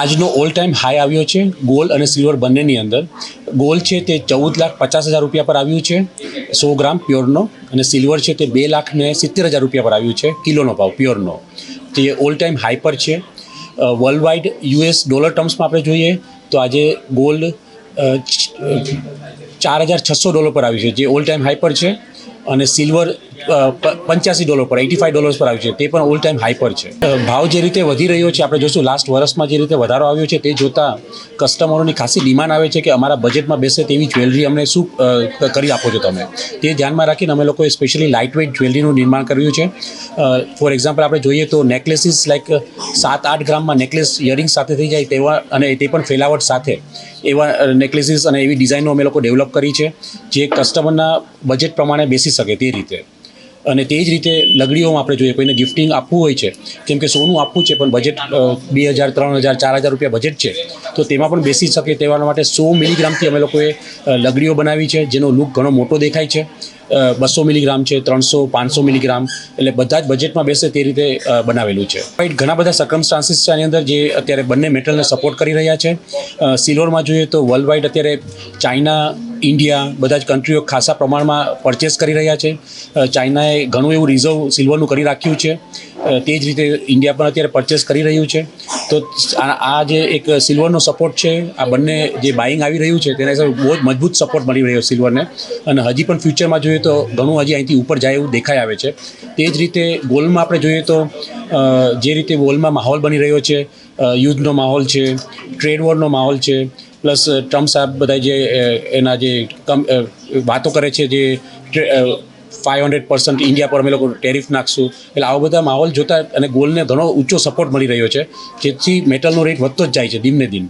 આજનો all time high આવ્યો છે. ગોલ્ડ અને સિલ્વર બંનેની અંદર. ગોલ્ડ છે તે ચૌદ લાખ પચાસ હજાર રૂપિયા પર આવ્યું છે. સો ગ્રામ પ્યોરનો અને સિલ્વર છે તે બે લાખ ને સિત્તેર હજાર રૂપિયા પર આવ્યું છે. કિલોનો ભાવ પ્યોરનો તે ઓલ ટાઈમ હાઈ પર છે. વર્લ્ડ વાઇડ યુએસ ડોલર ટર્મ્સમાં આપણે જોઈએ, તો આજે ગોલ્ડ ચાર હજાર છસો ડોલર પર આવ્યું છે, જે ઓલ ટાઈમ હાઈ પર છે. અને સિલ્વર પંચ્યાસી ડોલર પર એટી ફાઈવ ડોલર્સ પર આવ્યું છે. તે પણ ઓલ ટાઈમ હાઈ પર છે. ભાવ જે રીતે વધી રહ્યો છે, આપણે જોશું લાસ્ટ વર્ષમાં જે રીતે વધારો આવ્યો છે, તે જોતાં કસ્ટમરોની ખાસી ડિમાન્ડ આવે છે કે અમારા બજેટમાં બેસે તેવી જ્વેલરી અમને શું કરી આપો છો તમે. તે ધ્યાનમાં રાખીને અમે લોકોએ સ્પેશિયલી લાઇટ વેઇટ જ્વેલરીનું નિર્માણ કર્યું છે. ફોર એક્ઝામ્પલ આપણે જોઈએ તો નેકલેસીસ લાઈક સાત આઠ ગ્રામમાં નેકલેસ ઇયરિંગ સાથે થઈ જાય તેવા, અને તે પણ ફેલાવટ સાથે એવા નેકલેસીસ અને એવી ડિઝાઇનો અમે લોકો ડેવલપ કરી છે, જે કસ્ટમરના બજેટ પ્રમાણે બેસી શકે તે રીતે. અને તે જ રીતે લગડીઓમાં આપણે જોઈએ, કોઈને ગિફ્ટિંગ આપવું હોય છે, કેમ કે સોનું આપવું છે, પણ બજેટ બે હજાર, ત્રણ હજાર, ચાર હજાર રૂપિયા બજેટ છે, તો તેમાં પણ બેસી શકે તેવા માટે સો મિલીગ્રામથી અમે લોકોએ લગડીઓ બનાવી છે, જેનો લુક ઘણો મોટો દેખાય છે બસો મિલીગ્રામ છે, ત્રણસો, પાંચસો મિલીગ્રામ, એટલે બધા જ બજેટમાં બેસે તે રીતે બનાવેલું છે. ઘણા બધા સર્કમસ્ટાન્સીસ છે આની અંદર જે અત્યારે બંને મેટલને સપોર્ટ કરી રહ્યા છે. સિલોરમાં જોઈએ તો વર્લ્ડ વાઇડ અત્યારે ચાઇના ઇન્ડિયા બધા જ કન્ટ્રીઓ ખાસા પ્રમાણમાં પરચેસ કરી રહ્યા છે. ચાઇનાએ ઘણું એવું રિઝર્વ સિલ્વરનું કરી રાખ્યું છે. તે જ રીતે ઇન્ડિયા પણ અત્યારે પરચેસ કરી રહ્યું છે. તો આ જે એક સિલ્વરનો સપોર્ટ છે, આ બંને જે બાઇંગ આવી રહ્યું છે, તેના હિસાબે બહુ જ મજબૂત સપોર્ટ મળી રહ્યો સિલ્વરને અને હજી પણ ફ્યુચરમાં જોઈએ તો ઘણું હજી અહીંથી ઉપર જાય એવું દેખાઈ આવે છે. તે જ રીતે ગોલ્ડમાં આપણે જોઈએ તો જે રીતે ગોલ્ડમાં માહોલ બની રહ્યો છે યુદ્ધનો માહોલ છે ટ્રેડ વોરનો માહોલ છે પ્લસ ટ્રમ્પ સાહેબ બધા જે એના જે કમ વાતો કરે છે, જે ફાઇવ હંડ્રેડ પર્સન્ટ ઇન્ડિયા પર અમે લોકો ટેરિફ નાખશું. એટલે આવો બધા માહોલ જોતા અને ગોલ્ડને ઘણો ઊંચો સપોર્ટ મળી રહ્યો છે. જેથી મેટલનો રેટ વધતો જ જાય છે દિનને દિન.